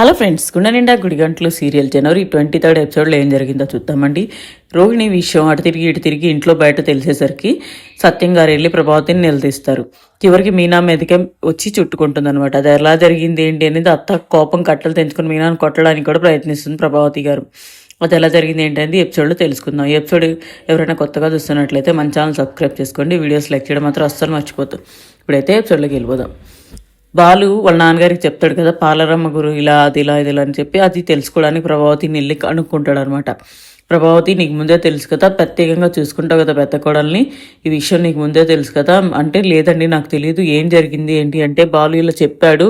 Hello friends గుండె నిండా గుడి గంటలు సీరియల్ జనవరి ట్వంటీ థర్డ్ ఎపిసోడ్లో ఏం జరిగిందో చూద్దామండి. రోహిణి విషయం అటు తిరిగి ఇటు తిరిగి ఇంట్లో బయట తెలిసేసరికి సత్యం గారు వెళ్ళి ప్రభావతిని నిలదీస్తారు. చివరికి మీనా మీదకే వచ్చి చుట్టుకుంటుంది అనమాట అది ఎలా జరిగింది ఏంటి అనేది అత్త కోపం కట్టలు తెంచుకుని మీనాను కొట్టడానికి కూడా ప్రయత్నిస్తుంది ప్రభావతి గారు. అది ఎలా జరిగింది ఏంటనేది ఎపిసోడ్లో తెలుసుకుందాం. ఈ ఎపిసోడ్ ఎవరైనా కొత్తగా చూస్తున్నట్లయితే మన ఛానల్ సబ్స్క్రైబ్ చేసుకోండి. వీడియోస్ లైక్ చేయడం మాత్రం అస్సలు మర్చిపోతాం ఇప్పుడైతే ఎపిసోడ్లోకి వెళ్ళిపోదాం. బాలు వాళ్ళ నాన్నగారికి చెప్తాడు కదా పాలరమ్మ గురు ఇలా అది ఇలా ఇది ఇలా అని చెప్పి అది తెలుసుకోవడానికి ప్రభావతిని వెళ్ళి కనుక్కుంటాడు అనమాట ప్రభావతి నీకు ముందే తెలుసు కదా ప్రత్యేకంగా చూసుకుంటావు కదా పెద్ద కోడల్ని. ఈ విషయం నీకు ముందే తెలుసు కదా అంటే లేదండి నాకు తెలియదు ఏం జరిగింది ఏంటి అంటే బాలు ఇలా చెప్పాడు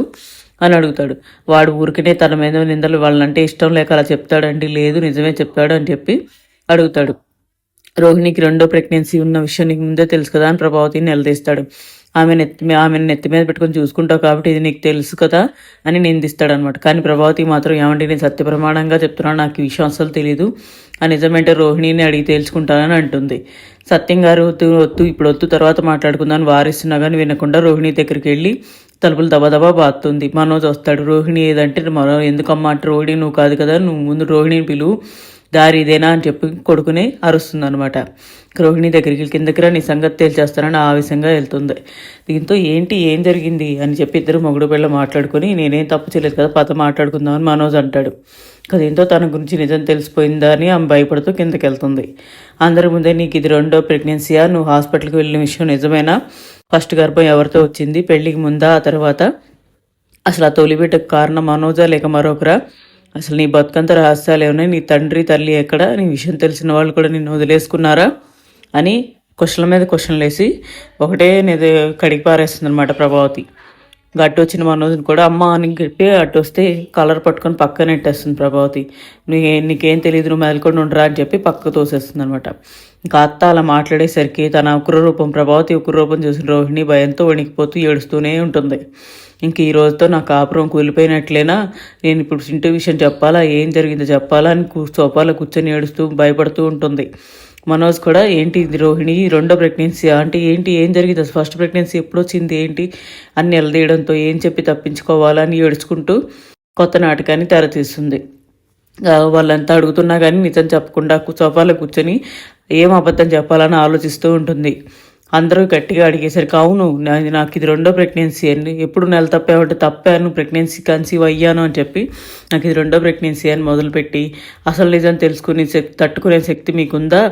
అని అడుగుతాడు. వాడు ఊరికనే తన మీద నిందలు వాళ్ళంటే ఇష్టం లేక అలా చెప్తాడండి లేదు నిజమే చెప్పాడు అని చెప్పి అడుగుతాడు. రోహిణికి రెండో ప్రెగ్నెన్సీ ఉన్న విషయం నీకు ముందే తెలుసు కదా అని ప్రభావతిని నిలదీస్తాడు. ఆమె నెత్తి ఆమెను నెత్తి మీద పెట్టుకొని చూసుకుంటావు కాబట్టి ఇది నీకు తెలుసు కదా అని నిందిస్తాడనమాట కానీ ప్రభావతి మాత్రం ఏమంటే నేను సత్య ప్రమాణంగా చెప్తున్నాను నాకు ఈ విషయం అసలు తెలియదు ఆ నిజమేంటే రోహిణిని అడిగి తేల్చుకుంటానని అంటుంది. సత్యం గారు వద్దు వద్దు ఇప్పుడు వద్దు తర్వాత మాట్లాడుకుందామని వారిస్తున్నా కానీ వినకుండా రోహిణి దగ్గరికి వెళ్ళి తలుపులు దబదబా బాతుంది మనోజ్ వస్తాడు. రోహిణి ఏదంటే మనో ఎందుకమ్మా? అంటే రోహిణి నువ్వు కాదు కదా నువ్వు ముందు రోహిణిని పిలువు. దారి ఇదేనా అని చెప్పి కొడుకుని అరుస్తుంది అనమాట రోహిణి దగ్గరికి వెళ్ళి కిందకి రా నీ సంగతి తేల్చేస్తానని ఆవేశంగా వెళ్తుంది. దీంతో ఏంటి ఏం జరిగింది? అని చెప్పి ఇద్దరు మొగుడు పిల్ల మాట్లాడుకుని నేనేం తప్పు చేయలేదు కదా పత మాట్లాడుకుందామని మనోజ్ అంటాడు. దీంతో తన గురించి నిజం తెలిసిపోయిందా అని ఆమె భయపడుతూ కిందకి వెళ్తుంది. అందరి ముందే నీకు ఇది రెండో ప్రెగ్నెన్సీయా? నువ్వు హాస్పిటల్కి వెళ్ళిన విషయం నిజమేనా? ఫస్ట్ గర్భం ఎవరితో వచ్చింది? పెళ్ళికి ముందా? ఆ తర్వాత అసలు ఆ తొలిబిడ్డకు కారణం మనోజా లేక మరొకరా? అసలు నీ బతుకంత రహస్యాలు ఏమైనా నీ తండ్రి తల్లి ఎక్కడ? నీ విషయం తెలిసిన వాళ్ళు కూడా నిన్ను వదిలేసుకున్నారా? అని క్వశ్చన్ల మీద క్వశ్చన్లు వేసి ఒకటే నేను కడిగి పారేస్తుంది అనమాట ప్రభావతి. గట్టు వచ్చిన మనోజ్ని కూడా అమ్మ అని చెప్పి అటు వస్తే కలర్ పట్టుకొని పక్కన నెట్టేస్తుంది ప్రభావతి. నువ్వు నీకేం తెలియదు నువ్వు మేల్కొని ఉండరా అని చెప్పి పక్క తోసేస్తుంది అనమాట ఇంకా అత్త అలా మాట్లాడేసరికి తన ఉగ్రరూపం ప్రభావతి ఉగ్రరూపం చూసిన రోహిణి భయంతో వణికిపోతూ ఏడుస్తూనే ఉంటుంది. ఇంక ఈ రోజుతో నా కాపురం కూలిపోయినట్లేనా? నేను ఇప్పుడు సింటూ విషయం చెప్పాలా? ఏం జరిగిందో చెప్పాలా? అని సోఫాలో కూర్చొని ఏడుస్తూ భయపడుతూ ఉంటుంది. మనోజ్ కూడా ఏంటి రోహిణి? రెండో ప్రెగ్నెన్సీ అంటే ఏంటి? ఏం జరిగింది? ఫస్ట్ ప్రెగ్నెన్సీ ఎప్పుడు వచ్చింది ఏంటి? అని నిలదీయడంతో ఏం చెప్పి తప్పించుకోవాలని ఏడుచుకుంటూ కొత్త నాటకాన్ని తెరతీస్తుంది. వాళ్ళంతా అడుగుతున్నా కానీ నిజం చెప్పకుండా సోఫాలో కూర్చొని ఏం అబద్ధం చెప్పాలని ఆలోచిస్తూ ఉంటుంది. అందరూ గట్టిగా అడిగేసరికి అవును నాకు ఇది రెండో ప్రెగ్నెన్సీ అండి ఎప్పుడు నెల తప్పామంటే తప్పాను ప్రెగ్నెన్సీ కన్సీవ్ అయ్యాను అని చెప్పి నాకు ఇది రెండో ప్రెగ్నెన్సీ అని మొదలుపెట్టి అసలు నిజం తెలుసుకునే శక్తి తట్టుకునే శక్తి మీకుందా?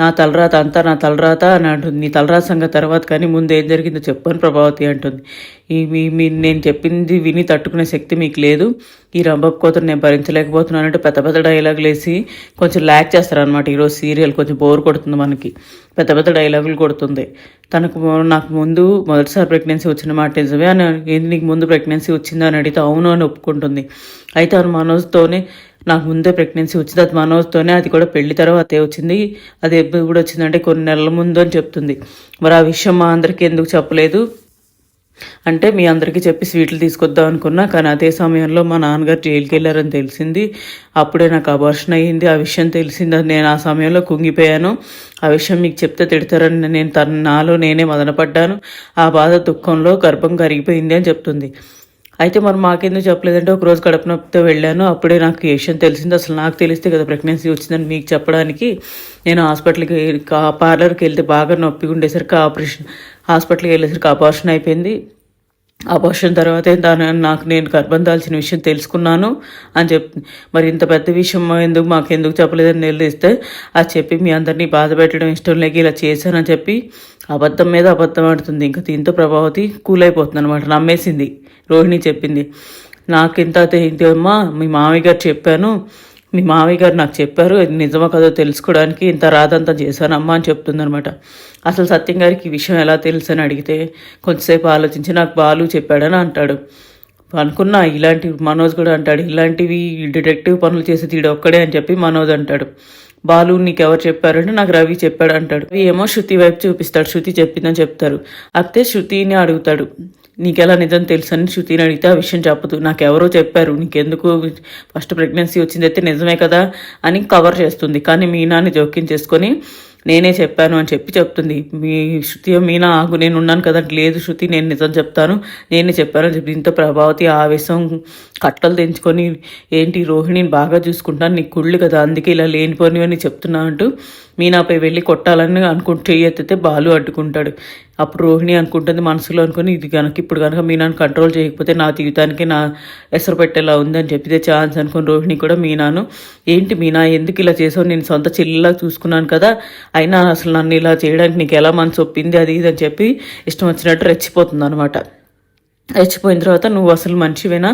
నా తలరాత అంతా నా తలరాత అని అంటుంది. నీ తలరాత సంగతి తర్వాత కానీ ముందు ఏం జరిగిందో చెప్పని ప్రభావతి అంటుంది. ఈ మీ నేను చెప్పింది విని తట్టుకునే శక్తి మీకు లేదు. ఈ రంభపు కోతను నేను భరించలేకపోతున్నాను అంటే పెద్ద పెద్ద డైలాగులు వేసి కొంచెం ల్యాక్ చేస్తారనమాట ఈరోజు సీరియల్ కొంచెం బోర్ కొడుతుంది మనకి. పెద్ద పెద్ద డైలాగులు కొడుతుంది. తనకు నాకు ముందు మొదటిసారి ప్రెగ్నెన్సీ వచ్చిన మాట నిజమే అని నీకు ముందు ప్రెగ్నెన్సీ వచ్చిందా అని అడిగితే అవును అని ఒప్పుకుంటుంది. అయితే ఆమె మనోజ్తోనే నాకు ముందే ప్రెగ్నెన్సీ వచ్చింది. అది మనోజ్తోనే అది కూడా పెళ్ళి తర్వాతే వచ్చింది. అది ఎప్పుడు కూడా వచ్చిందంటే కొన్ని నెలల ముందు అని చెప్తుంది. మరి ఆ విషయం మా అందరికీ ఎందుకు చెప్పలేదు? అంటే మీ అందరికీ చెప్పి స్వీట్లు తీసుకొద్దాం అనుకున్నా కానీ అదే సమయంలో మా నాన్నగారు జైలుకి వెళ్ళారని తెలిసింది. అప్పుడే నాకు అబర్షన్ అయ్యింది. ఆ విషయం తెలిసింది నేను ఆ సమయంలో కుంగిపోయాను. ఆ విషయం మీకు చెప్తే తిడతారని నేను తన నాలో నేనే మదనపడ్డాను. ఆ బాధ దుఃఖంలో గర్భం కరిగిపోయింది అని చెప్తుంది. అయితే మరి మాకెందుకు చెప్పలేదంటే ఒక రోజు కడుపు నొప్పితో వెళ్ళాను. అప్పుడే నాకు విషయం తెలిసింది. అసలు నాకు తెలిస్తే కదా ప్రెగ్నెన్సీ వచ్చిందని మీకు చెప్పడానికి నేను హాస్పిటల్కి కా- పార్లర్కి వెళ్తే బాగా నొప్పి ఉండేసరికి ఆపరేషన్ హాస్పిటల్కి వెళ్ళేసరికి ఆపరేషన్ అయిపోయింది. అబార్షన్ తర్వాతే దాని నాకు నేను గర్భం దాల్చిన విషయం తెలుసుకున్నాను అని చెప్ మరి ఇంత పెద్ద విషయం ఎందుకు మాకు ఎందుకు చెప్పలేదని నిలదీస్తే అది చెప్పి మీ అందరినీ బాధ పెట్టడం ఇష్టం లేక ఇలా చేశానని చెప్పి అబద్ధం మీద అబద్ధం ఆడుతుంది. ఇంకా దీంతో ప్రభావతి కూల్ అయిపోతుంది అనమాట నమ్మేసింది. రోహిణి చెప్పింది. నాకు ఇంత అమ్మా మీ మామయ్య గారు చెప్పాను మీ మామయ్య గారు నాకు చెప్పారు ఇది నిజమో కదో తెలుసుకోవడానికి ఇంత రాదంతా చేశానమ్మా అని చెప్తుందనమాట అసలు సత్యం గారికి ఈ విషయం ఎలా తెలుసు అని అడిగితే కొంతసేపు ఆలోచించి నాకు బాలు చెప్పాడని అంటాడు. అనుకున్నా ఇలాంటి మనోజ్ కూడా అంటాడు ఇలాంటివి డిటెక్టివ్ పనులు చేసి తీడు ఒక్కడే అని చెప్పి మనోజ్ అంటాడు. బాలు నీకు ఎవరు చెప్పారంటే నాకు రవి చెప్పాడు అంటాడు. ఏమో శృతి వైపు చూపిస్తాడు శృతి చెప్పిందని చెప్తారు. అయితే శృతిని అడుగుతాడు. నీకెలా నిజం తెలుసు అని శృతిని అడిగితే ఆ విషయం చెప్పదు. నాకు ఎవరో చెప్పారు. నీకెందుకు ఫస్ట్ ప్రెగ్నెన్సీ వచ్చింది అయితే నిజమే కదా అని కవర్ చేస్తుంది. కానీ మీనాని జోక్యం చేసుకొని నేనే చెప్పాను అని చెప్పి చెప్తుంది. మీ శృతి మీనా ఆగు నేను ఉన్నాను కదా. లేదు శృతి నేను నిజం చెప్తాను. నేనే చెప్పాను అని చెప్పి దీంతో ప్రభావతి ఆవేశం కట్టలు తెంచుకొని ఏంటి రోహిణిని బాగా చూసుకుంటాను నీకు కుళ్ళు కదా అందుకే ఇలా లేనిపోనివని చెప్తున్నా అంటూ మీనాపై వెళ్ళి కొట్టాలని అనుకుంటూ చెయ్యి ఎత్తితే బాలు అడ్డుకుంటాడు. అప్పుడు రోహిణి అనుకుంటుంది మనసులో అనుకుని ఇది కనుక ఇప్పుడు కనుక మీనాను కంట్రోల్ చేయకపోతే నా జీవితానికి నా ఎసరు పెట్టేలా ఉందని చెప్పితే ఛాన్స్ అనుకుని రోహిణి కూడా మీనాను ఏంటి మీనా ఎందుకు ఇలా చేసావు? నేను సొంత చెల్లిలా చూసుకున్నాను కదా. అయినా అసలు నన్ను ఇలా చేయడానికి నీకు ఎలా మనసు ఒప్పింది? అది ఇది అని చెప్పి ఇష్టం వచ్చినట్టు రెచ్చిపోతుంది అనమాట రెచ్చిపోయిన తర్వాత నువ్వు అసలు మనిషివేనా?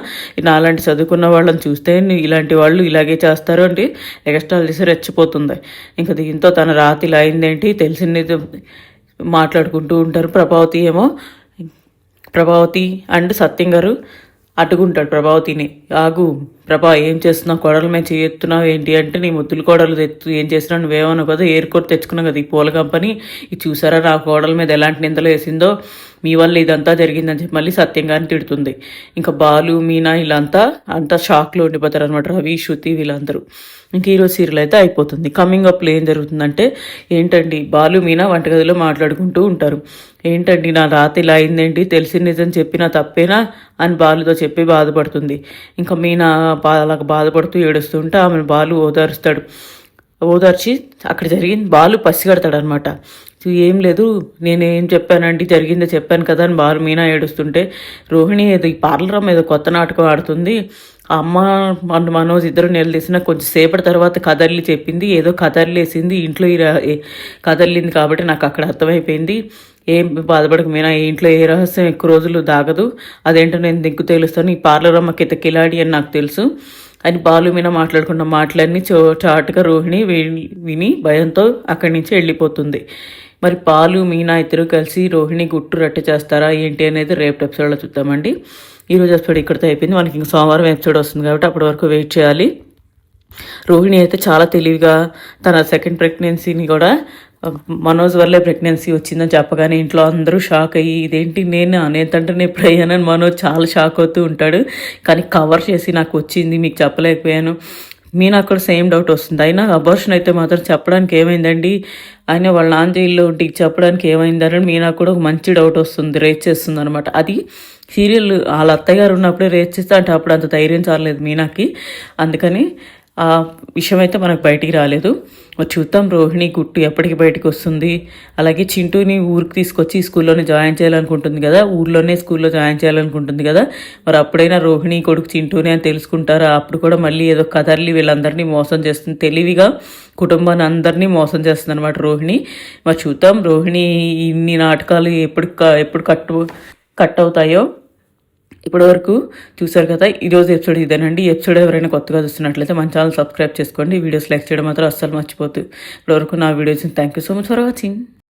నాలాంటి చదువుకున్న వాళ్ళని చూస్తే నువ్వు ఇలాంటి వాళ్ళు ఇలాగే చేస్తారు అంటే ఎగస్టాల్ చేసి రెచ్చిపోతుంది. ఇంకా దీంతో తన రాతి ఇలా అయిందేంటి? తెలిసింది మాట్లాడుకుంటూ ఉంటారు. ప్రభావతి ఏమో ప్రభావతి అండ్ సత్యం గారు అడ్డుకుంటాడు ప్రభావతిని ఆగు ప్రభా ఏం చేస్తున్నావు? కోడలు మీద చేస్తున్నావు ఏంటి? అంటే నీ ముద్దులు కోడలు తెత్తు ఏం చేసినా నువ్వేమన్నావు కదా ఎయిర్కోర్ట్ తెచ్చుకున్నావు కదా ఈ పూల కంపెనీ ఇది చూసారా? నా కోడల మీద ఎలాంటి నిందలు వేసిందో? మీ వల్ల ఇదంతా జరిగిందని చెప్పి మళ్ళీ సత్యంగాని తిడుతుంది. ఇంకా బాలు మీనా వీళ్ళంతా అంతా షాక్లో ఉండిపోతారు అనమాట రవి శృతి వీళ్ళందరూ. ఇంక ఈరోజు సీరియల్ అయితే అయిపోతుంది. కమింగ్ అప్లో ఏం జరుగుతుందంటే ఏంటండి బాలు మీనా వంటగదిలో మాట్లాడుకుంటూ ఉంటారు. ఏంటండి నా రాత ఇలా అయిందేంటి? తెలిసి నిజం చెప్పినా తప్పేనా? అని బాలుతో చెప్పి బాధపడుతుంది. ఇంకా మీనా బా అలా బాధపడుతూ ఏడుస్తుంటే ఆమెను బాలు ఓదారుస్తాడు. ఓదార్చి అక్కడ జరిగింది బాలు పసిగడతాడు అనమాట ఏం లేదు నేనేం చెప్పానండి జరిగిందో చెప్పాను కదా అని బాలు మీనా ఏడుస్తుంటే రోహిణి ఏదో ఈ పార్లర్ అమ్మ ఏదో కొత్త నాటకం ఆడుతుంది అమ్మ మన మనోజ్ ఇద్దరు నిలదీసిన కొంచెం సేపటి తర్వాత కదర్లి చెప్పింది ఏదో కదర్లేసింది ఇంట్లో ఈ కదర్లింది కాబట్టి నాకు అక్కడ అర్థమైపోయింది. ఏం బాధపడక మీనా ఇంట్లో ఏ రహస్యం ఎక్కువ రోజులు దాగదు అదేంటో నేను దిక్కు తెలుస్తాను ఈ పార్లర్ అమ్మకి ఇత కిలాడి అని నాకు తెలుసు అని బాలు మీద మాట్లాడుకున్న మాటలన్నీ చో చాటుగా రోహిణి విని భయంతో అక్కడి నుంచి వెళ్ళిపోతుంది. మరి పాలు మీనా ఇద్దరు కలిసి రోహిణి గుట్టు రట్టు చేస్తారా ఏంటి అనేది రేపు ఎపిసోడ్లో చూద్దామండి. ఈరోజు ఎపిసోడ్ ఇక్కడితో అయిపోయింది. మనకి ఇంక సోమవారం ఎపిసోడ్ వస్తుంది కాబట్టి అప్పటి వరకు వెయిట్ చేయాలి. రోహిణి అయితే చాలా తెలివిగా తన సెకండ్ ప్రెగ్నెన్సీని కూడా మనోజ్ వల్లే ప్రెగ్నెన్సీ వచ్చిందని చెప్పగానే ఇంట్లో అందరూ షాక్ అయ్యి ఇదేంటి నేను నేనంటే నేను ఇప్పుడు అయ్యానని? మనోజ్ చాలా షాక్ అవుతూ ఉంటాడు. కానీ కవర్ చేసి నాకు వచ్చింది మీకు చెప్పలేకపోయాను. మీ నాకు కూడా సేమ్ డౌట్ వస్తుంది. అయినా అబార్షన్ అయితే మాత్రం చెప్పడానికి ఏమైందండి? అయినా వాళ్ళ నాన్న ఇంటికి చెప్పడానికి ఏమైందని మీ నాకు కూడా ఒక మంచి డౌట్ వస్తుంది రేట్ చేస్తుంది అనమాట అది సీరియల్ వాళ్ళ అత్తయ్య గారు ఉన్నప్పుడే రేట్ చేస్తే అంటే అప్పుడు అంత ధైర్యం చాలలేదు మీనాకి. అందుకని ఆ విషయం అయితే మనకు బయటికి రాలేదు. మరి చూద్దాం రోహిణి గుట్టు ఎప్పటికి బయటకు వస్తుంది. అలాగే చింటూని ఊరికి తీసుకొచ్చి స్కూల్లోనే జాయిన్ చేయాలనుకుంటుంది కదా. ఊర్లోనే స్కూల్లో జాయిన్ చేయాలనుకుంటుంది కదా. మరి అప్పుడైనా రోహిణి కొడుకు చింటూనే అని తెలుసుకుంటారా? అప్పుడు కూడా మళ్ళీ ఏదో కదర్లి వీళ్ళందరినీ మోసం చేస్తుంది. తెలివిగా కుటుంబాన్ని అందరినీ మోసం చేస్తుంది అనమాట రోహిణి. మరి చూద్దాం రోహిణి ఇన్ని నాటకాలు ఎప్పుడు క- ఎప్పుడు కట్టు కట్ అవుతాయో. ఇప్పటి వరకు చూసారు కదా ఈరోజు ఎపిసోడ్ ఇదేనండి. ఎపిసోడ్ ఎవరైనా కొత్తగా చూస్తున్నట్లయితే మన ఛానల్ సబ్స్క్రైబ్ చేసుకోండి. వీడియోస్ లైక్ చేయడం మాత్రం అస్సలు మర్చిపోద్దు ఇప్పటివరకు నా videos thank you so much for watching